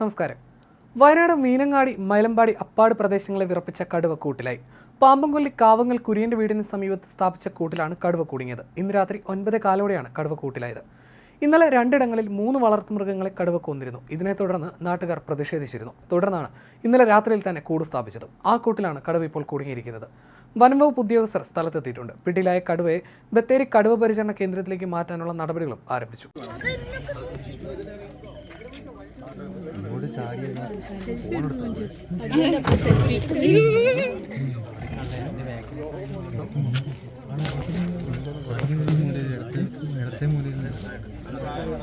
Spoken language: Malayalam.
നമസ്കാരം. വയനാട് മീനങ്ങാടി മൈലമ്പാടി അപ്പാട് പ്രദേശങ്ങളെ വിറപ്പിച്ച കടുവ കൂട്ടിലായി പാമ്പംകൊല്ലി കാവങ്ങൽ കുര്യന്റെ വീടിന് സമീപത്ത് സ്ഥാപിച്ച കൂട്ടിലാണ് കടുവ കുടുങ്ങിയത് ഇന്ന് രാത്രി ഒൻപത് കാലോടെയാണ് കടുവ കൂട്ടിലായത്. ഇന്നലെ രണ്ടിടങ്ങളിൽ മൂന്ന് വളർത്തുമൃഗങ്ങളെ കടുവ കൊന്നിരുന്നു. ഇതിനെ തുടർന്ന് നാട്ടുകാർ പ്രതിഷേധിച്ചിരുന്നു. തുടർന്നാണ് ഇന്നലെ രാത്രിയിൽ തന്നെ കൂട് സ്ഥാപിച്ചത്. ആ കൂട്ടിലാണ് കടുവ ഇപ്പോൾ കുടുങ്ങിയിരിക്കുന്നത്. വനംവകുപ്പ് ഉദ്യോഗസ്ഥർ സ്ഥലത്തെത്തിയിട്ടുണ്ട്. പിടിയിലായ കടുവയെ ബത്തേരി കടുവ പരിചരണ കേന്ദ്രത്തിലേക്ക് മാറ്റാനുള്ള നടപടികളും ആരംഭിച്ചു. മൂലയിൽ